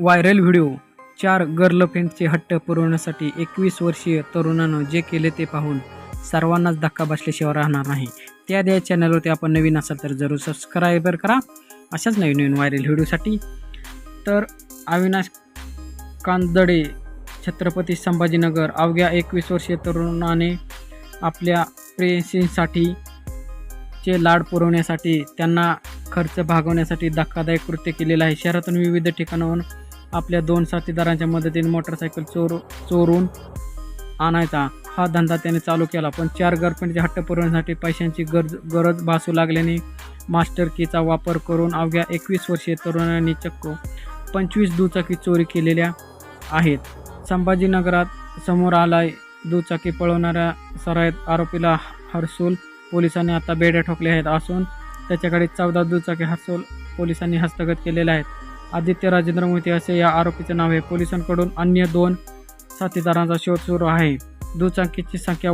Viral video चार गर्लफ्रेंडचे हट्ट पुरवण्यासाठी एकवीस वर्षीय तरुणानं जे केले ते पाहून सर्वांनाच धक्का बसल्याशिवाय राहणार नाही. त्या द्या चॅनलवरती आपण नवीन असाल तर जरूर सबस्क्रायबर करा. अशाच नवीन नवीन व्हायरल व्हिडिओसाठी. तर अविनाश कांदडे छत्रपती संभाजीनगर अवघ्या एकवीस वर्षीय तरुणाने आपल्या प्रेयसींसाठी चे लाड पुरवण्यासाठी त्यांना खर्च भागवण्यासाठी धक्कादायक कृत्य केलेलं आहे. शहरातून विविध ठिकाणाहून आपल्या दोन साथीदारांच्या मदतीने मोटरसायकल चोर चोरून आणायचा. हा धंदा त्याने चालू केला पण चार गर्लफ्रेंडचे हट्ट पुरवण्यासाठी पैशांची गरज गरज भासू लागल्याने मास्टर कीचा वापर करून अवघ्या एकवीस वर्षीय तरुणांनी चक्क पंचवीस दुचाकी चोरी केलेल्या आहेत. संभाजीनगरात समोर आलाय दुचाकी पळवणाऱ्या सरायत आरोपीला हर्सूल पोलिसांनी आता बेड्या ठोकल्या आहेत. असून त्याच्याकडे चौदा दुचाकी हर्सुल पोलिसांनी हस्तगत केलेल्या आहेत. आदित्य राजेंद्र मोहिते असे या आरोपीचे नाव आहे. पोलिसांकडून अन्य दोन साथीदारांचा शोध सुरू आहे. दुचाकीची संख्या